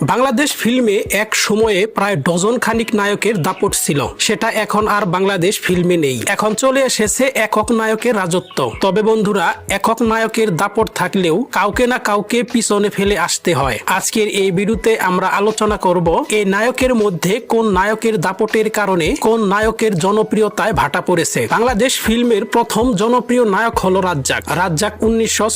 বাংলাদেশ ফিল্মে এক সময়ে প্রায় ডজন খানিক নায়কের দাপট ছিল। সেটা এখন আর বাংলাদেশ ফিল্মে নেই। এখন চলে এসেছে একক নায়কের রাজত্ব। তবে বন্ধুরা, একক নায়কের দাপট থাকলেও কাউকে না কাউকে পিছনে ফেলে আসতে হয়। আজকের এই ভিডিওতে আমরা আলোচনা করব এই নায়কের মধ্যে কোন নায়কের দাপটের কারণে কোন নায়কের জনপ্রিয়তায় ভাটা পড়েছে। বাংলাদেশ ফিল্মের প্রথম জনপ্রিয় নায়ক হলো রাজ্জাক। রাজ্জাক উনিশশো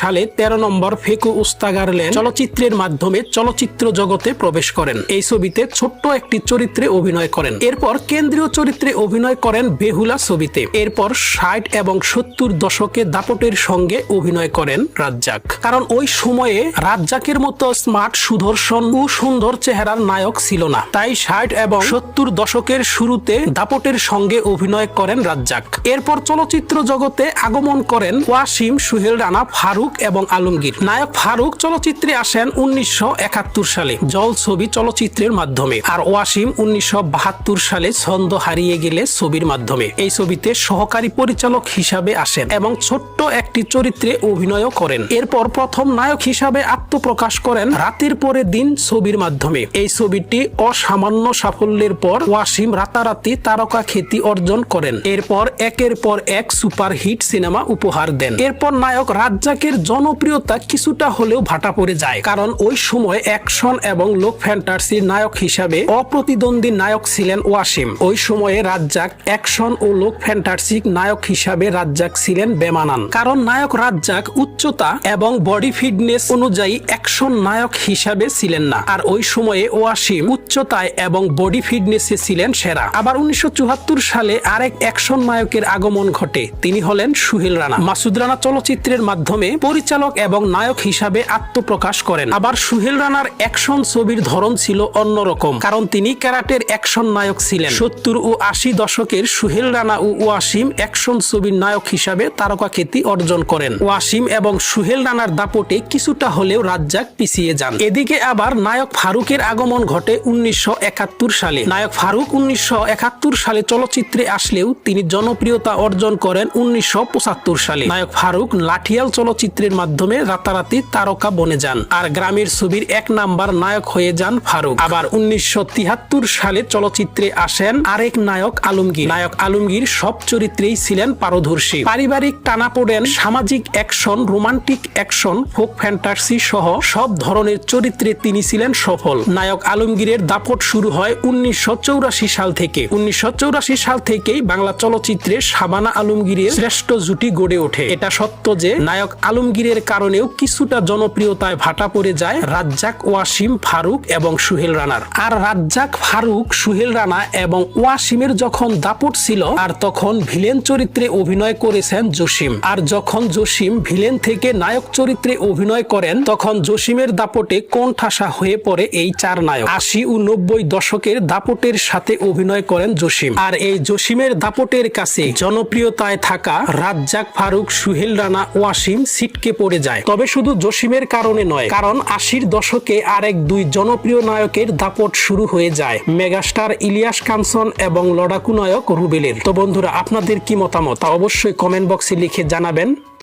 সালে তেরো নম্বর ফেকু উস্তাগারল্যান্ড চলচ্চিত্রের মাধ্যমে। চলচ্চিত্র জগতে প্রবেশ করেন। এই ছবিতে ছোট্ট একটি চরিত্রে অভিনয় করেন। এরপর কেন্দ্রীয় চরিত্রে অভিনয় করেন বেহুলা ছবিতে। এরপর ষাট এবং সত্তর দশকে দাপটের সঙ্গে অভিনয় করেন রাজ্জাক। কারণ ওই সময়ে রাজ্জাকের মতো স্মার্ট, সুদর্শন ও সুন্দর চেহারার নায়ক ছিল না। তাই ষাট এবং সত্তর দশকের শুরুতে দাপটের সঙ্গে অভিনয় করেন রাজ্জাক। এরপর চলচ্চিত্র জগতে আগমন করেন ওয়াসিম, সুহেল রানা, ফারুক এবং আলমগীর। নায়ক ফারুক চলচ্চিত্রে আসেন উনিশশো একাত্তর সালে জল ছবি চলচ্চিত্রের মাধ্যমে আর ওয়াসিম উনিশশো বাহাত্তর সালে ছন্দ হারিয়ে গেলে ছবির মাধ্যমে। এই ছবিতে সহকারী পরিচালক হিসাবে আসেন এবং ছোট্ট একটি চরিত্রে অভিনয়ও করেন। এরপর প্রথম নায়ক হিসাবে আত্মপ্রকাশ করেন রাতের পরে দিন ছবির মাধ্যমে। এই ছবিটি অসামান্য সাফল্যের পর ওয়াসিম রাতারাতি তারকা খ্যাতি অর্জন করেন। এরপর একের পর এক সুপার হিট সিনেমা উপহার দেন। এরপর নায়ক রাজ্জাকের জনপ্রিয়তা কিছুটা হলেও ভাটা পড়ে যায়। কারণ ওই সময় অ্যাকশন এবং লোক ফ্যান্টাসির নায়ক হিসাবে অপ্রতিদ্বন্দ্বী নায়ক ছিলেন ওয়াসিম। ওই সময়ে রাজ্জাক অ্যাকশন ও লোক ফ্যান্টাসিক নায়ক হিসাবে রাজ্জাক ছিলেন বেমানান। কারণ নায়ক রাজ্জাক উচ্চতা এবং বডি ফিটনেস অনুযায়ী অ্যাকশন নায়ক হিসাবে ছিলেন না। আর ওই সময়ে ওয়াসিম উচ্চতায় এবং বডি ফিটনেসে ছিলেন সেরা। আবার উনিশশো চুয়াত্তর সালে আরেক অ্যাকশন নায়কের আগমন ঘটে। তিনি হলেন সুহেল রানা। মাসুদ রানা চলচ্চিত্রের মাধ্যমে পরিচালক এবং নায়ক হিসাবে আত্মপ্রকাশ করেন। আবার সুহেল রানার অ্যাকশন ছবির ধরন ছিল অন্যরকম, কারণ তিনি ক্যারাটের অ্যাকশন নায়ক ছিলেন। সত্তর ও আশি দশকের সুহেল রানা ও ওয়াসিম অ্যাকশন ছবির নায়ক হিসাবে তারকা খ্যাতি অর্জন করেন। ওয়াসিম এবং সুহেল রানার দাপটে কিছুটা হলেও রাজ্জাক পিছিয়ে যান। এদিকে আবার নায়ক ফারুকের আগমন ঘটে উনিশশো একাত্তর সালে। নায়ক ফারুক উনিশশো একাত্তর সালে চলচ্চিত্রে আসলেও তিনি জনপ্রিয়তা অর্জন করেন উনিশশো পঁচাত্তর সালে। নায়ক ফারুক লাঠিয়াল চলচ্চিত্রের মাধ্যমে রাতারাতি তারকা বনে যান, আর গ্রামের ছবির এক নাম্বার নায়ক হয়ে যান ফারুক। আবার উনিশশো সালে চলচ্চিত্রে আসেন আরেক নায়ক আলমগীর। নায়ক আলমগীর সব চরিত্রেই ছিলেন পারদর্শী। পারিবারিক টানাপোড়েন, সামাজিক action, romantic action, folk fantasy সহ সব ধরনের চরিত্রে তিনি ছিলেন সফল। নায়ক আলমগীরের দাপট শুরু হয় উনিশশো সাল থেকে। উনিশশো সাল থেকেই বাংলা চলচ্চিত্রে শাবানা আলমগীরের শ্রেষ্ঠ জুটি গড়ে ওঠে। এটা সত্য যে, নায়ক আলমগীরের কারণেও কিছুটা জনপ্রিয়তায় ভাটা পড়ে যায় রাজ্জাক ওয়াসিম, ফারুক এবং সুহেল রানার। আর রাজ্জাক, ফারুক, সুহেল রানা এবং ওয়াসিমের যখন দাপট ছিল, আর তখন ভিলেন চরিত্রে অভিনয় করেছেন জসিম। আর যখন জসিম ভিলেন থেকে নায়ক চরিত্রে অভিনয় করেন, তখন জসিমের দাপটে কোন ঠাসা হয়ে পড়ে এই চার নায়ক। আশি ও নব্বই দশকের দাপটের সাথে অভিনয় করেন জসিম। আর এই জসিমের দাপটের কাছে জনপ্রিয়তায় থাকা রাজ্জাক, ফারুক, সুহেল রানা, ওয়াসিম সিটকে পড়ে যায়। তবে শুধু জসিমের কারণে নয়, কারণ আশির দশকে আরেক দুই জনপ্রিয় নায়কের দাপট শুরু হয়ে যায়। মেগাস্টার ইলিয়াস কাঞ্চন এবং লড়াকু নায়ক রুবেলের। তো বন্ধুরা, আপনাদের কি মতামত? তা অবশ্যই কমেন্ট বক্সে লিখে জানাবেন।